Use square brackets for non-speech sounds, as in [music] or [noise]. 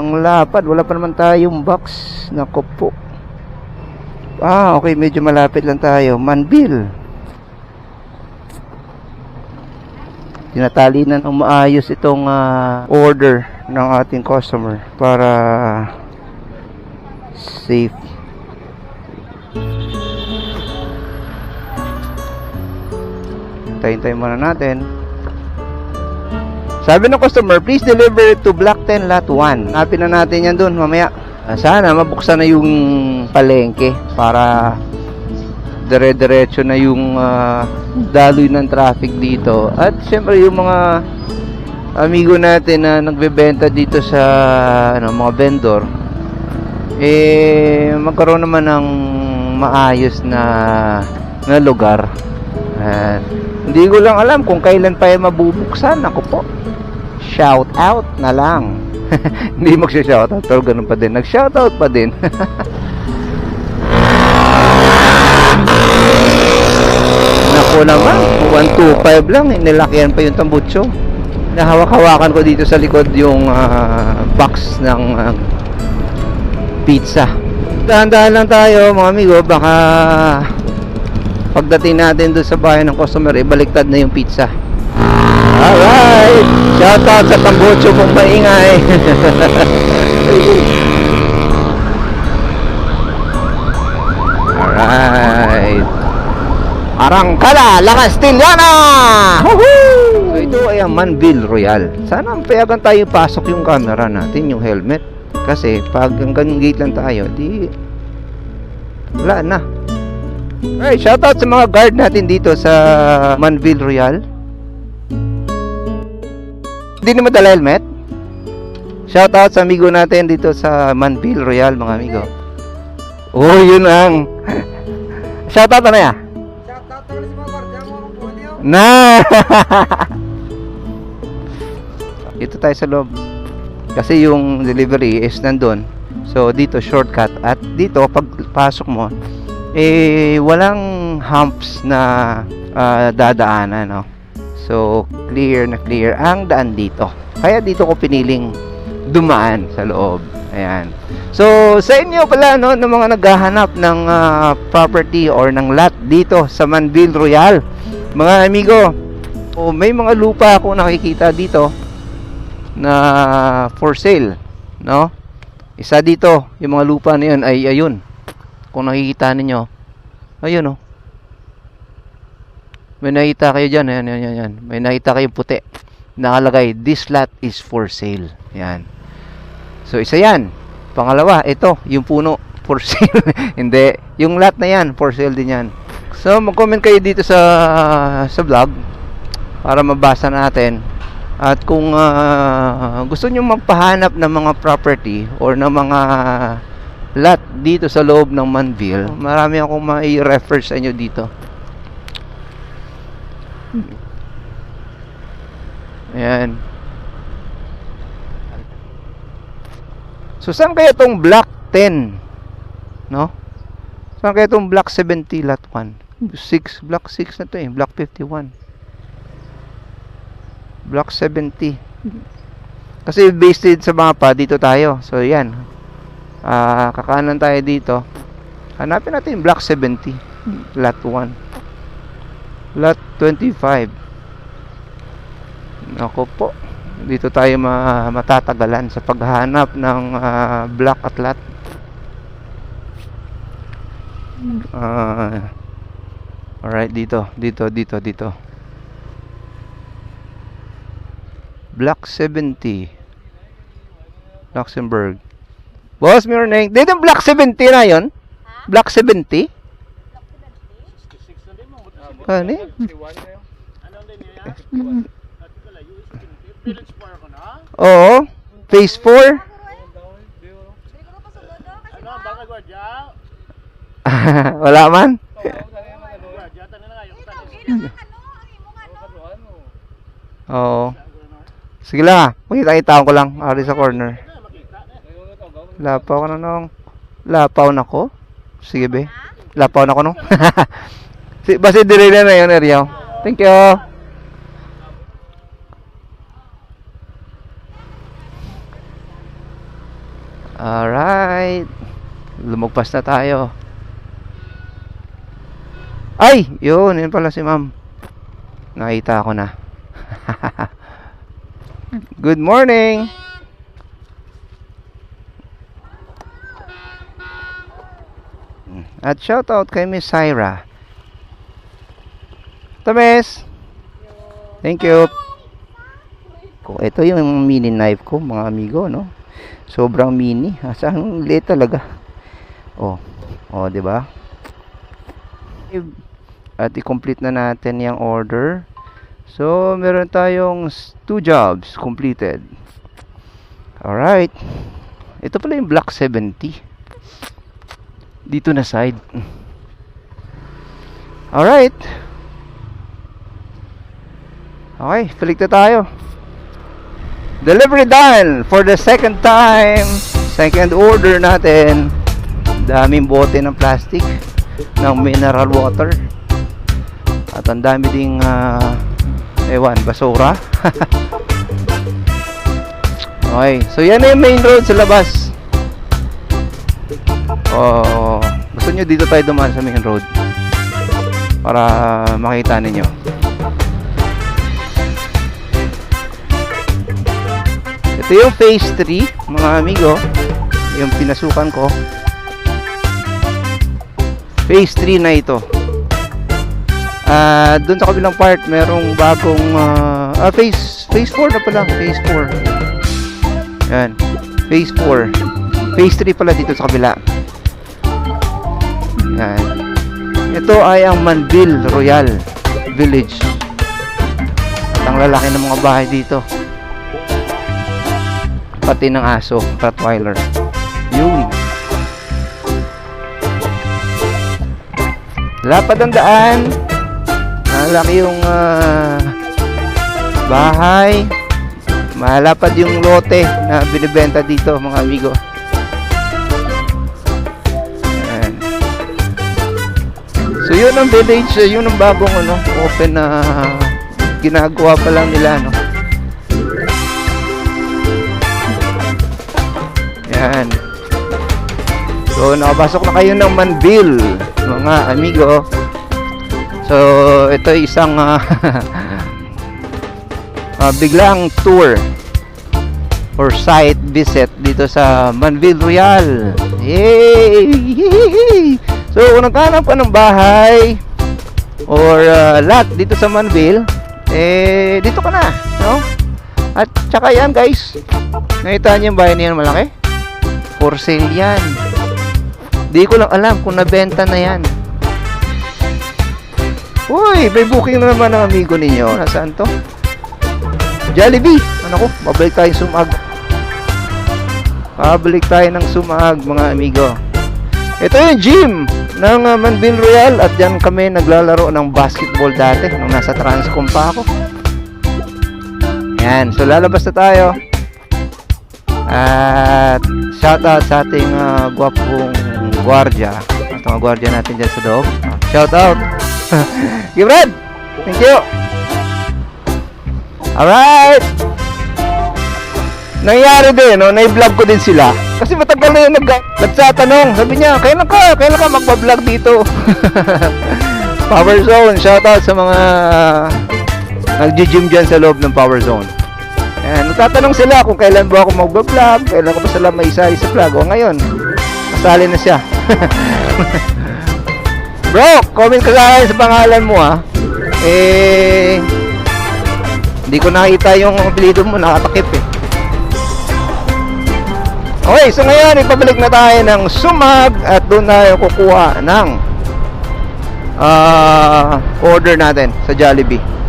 Ang lapad, wala pa naman tayong box. Nako po. Ah, okay, medyo malapit lang tayo. Manbil. Tinatali na ng maayos itong ah, order ng ating customer para safe. Tayin-tayin muna natin. Sabi ng customer, please deliver it to Block 10 Lot 1. Hanapin na natin yan dun mamaya. Ah, Sana mabuksan na yung palengke para dire-diretso na yung ah, daloy ng traffic dito. At syempre yung mga amigo natin na nagbebenta dito sa ano, mga vendor eh magkaroon naman ng maayos na na lugar. Ayan. Hindi ko lang alam kung kailan pa yan mabubuksan. Ako po. Shout out na lang. [laughs] Hindi magsha-shout out, pero ganun pa din. Nag-shout out pa din. [laughs] Naku naman, 125 lang, nilakyan pa yung tambutso. Nahawak-hawakan ko dito sa likod yung ah, box ng ah, pizza. Dahan-dahan lang tayo mga amigo, baka pagdating natin doon sa bahay ng customer, ibaliktad na yung pizza. Alright! Shout out sa tambutso kong maingay. Alright. Arangkada, Lakas Tiliana! Woohoo! So ito ay ang Manville Royal. Sana payagan tayo pasok yung camera natin, yung helmet. Kasi pag hanggang gate lang tayo, di wala na. Alright, shoutout sa mga guard natin dito sa Manville Royal. Hindi na madala helmet? Shoutout sa amigo natin dito sa Manville Royal, mga amigo. Oh, yun ang. [laughs] Shoutout na ya? Shoutout naman sa mga gwardiya mo, niyo. Na! [laughs] Dito tayo sa loob. Kasi yung delivery is nandun. So, dito shortcut. At dito, pagpasok mo, eh, walang humps na ah, dadaanan, no? So, clear na clear ang daan dito. Kaya dito ko piniling dumaan sa loob. Ayan. So, sa inyo pala, no, ng mga naghahanap ng ah, property or ng lot dito sa Manville Royal, mga amigo, oh, may mga lupa ako nakikita dito na for sale, no? Isa dito, yung mga lupa na yun ay ayun. Kung nakikita ninyo, ayun oh. May nakita kayo dyan, ayan, ayan, ayan. May nakita kayo puti. Nakalagay, this lot is for sale. Yan. So, isa yan. Pangalawa, ito, yung puno, for [laughs] sale. Hindi, yung lot na yan, for sale din yan. So, mag-comment kayo dito sa sa vlog para mabasa natin. At kung ah, gusto nyo magpahanap ng mga property or ng mga lot dito sa loob ng Manville, marami akong mai-refer sa inyo dito. Ayan. So, saan kaya itong block 10? No? Saan kaya itong block 70 lot 1? 6, block 6 na to eh. Block 51. Block 70. Kasi based din sa mapa, dito tayo. So, yan. Ah, kakanan tayo dito. Hanapin natin yung block 70. Lot 1. Lot 25. Ako po. Dito tayo ma matatagalan sa paghahanap ng ah, block at lot. Ah, alright, dito, dito, dito, dito. Block 70. Luxembourg. Boss, yung... Dito yung Block 70 na yun? Block 70? Eh? [laughs] Oo. Phase 4? [laughs] Wala man? [laughs] Oo. Sige lang. Makita-kita ko lang. Ari sa corner. Lapaw ka na nung. Lapaw na ko? Sige be. Lapaw na ko nung. Si, basta dire na yun, Ariel. Thank you. Alright. Lumagpas na tayo. Ay! Yun, yun pala si ma'am. Nakita ko na. [laughs] Good morning! At shoutout kay Miss Syra. Ito, Miss. Thank you. Ko, ito yung mini knife ko, mga amigo, no? Sobrang mini. Asang liit talaga. Oh. Oh, 'di ba? At i-complete na natin yung order. So, meron tayong two jobs completed. Alright. Ito pala yung Black 70. Dito na side. Alright. Okay, balik na tayo. Delivery done for the second time. Second order natin. Daming bote ng plastic ng mineral water. At ang dami ding ah, ewan, basura. [laughs] okay, so yan na yung main road sa labas. Oh, gusto nyo dito tayo dumaan sa main road para makita ninyo. Ito yung phase 3, mga amigo. Yung pinasukan ko. Phase 3 na ito. Ah, doon sa kabilang part, merong bagong ah, ah, phase phase 4 na pala, phase 4. Yan. Phase 4. Phase 3 pala dito sa kabila. Yan. Ito ay ang Manville Royal Village. At ang lalaki ng mga bahay dito. Pati ng aso, Rottweiler. Yun. Lapad ang daan. Malaki yung ah, bahay. Malapad yung lote na binibenta dito mga amigo. So yun ang village, uh, yun ang bagong ano, open na ginagawa pa lang nila no. Yan. So nakapasok na kayo ng Manville, mga amigo. So ito isang ah, [laughs] ah, biglang tour or site visit dito sa Manville Royal. Yay! So kung naghanap ka ng bahay or ah, lot dito sa Manville, eh dito ka na, no? At tsaka yan guys, nakita niyo yung bahay niyan malaki? For sale yan. Di ko lang alam kung nabenta na yan. Uy, may booking na naman ng amigo ninyo. Nasaan to? Jollibee. Ano ko? Babalik tayo sumag. Babalik tayo ng sumag, mga amigo. Ito yung gym ng uh, Manville Royal at dyan kami naglalaro ng basketball dati nung nasa Transcom pa ako. Yan, so lalabas na tayo. At shoutout sa ating uh, gwapong gwardiya. At mga gwardiya natin dyan sa loob. Shoutout! Brad! [laughs] Thank you! Alright! Nangyari din, no? Na-vlog ko din sila. Kasi matagal na yung nag nagtatanong. Sabi niya, kailan ka? Kailan ka magpa-vlog dito? [laughs] Power Zone. Shoutout sa mga nag-gym dyan sa loob ng Power Zone. Ayan, nagtatanong sila kung kailan ba ako mag-vlog, kailan ko ba sila may isa sa vlog. O ngayon, kasali na siya. [laughs] Bro, comment ka sa sa pangalan mo ha. Eh, hindi ko nakita yung apelido mo, nakatakip eh. Okay, so ngayon ipabalik na tayo ng sumag at doon tayo kukuha ng ah order natin sa Jollibee.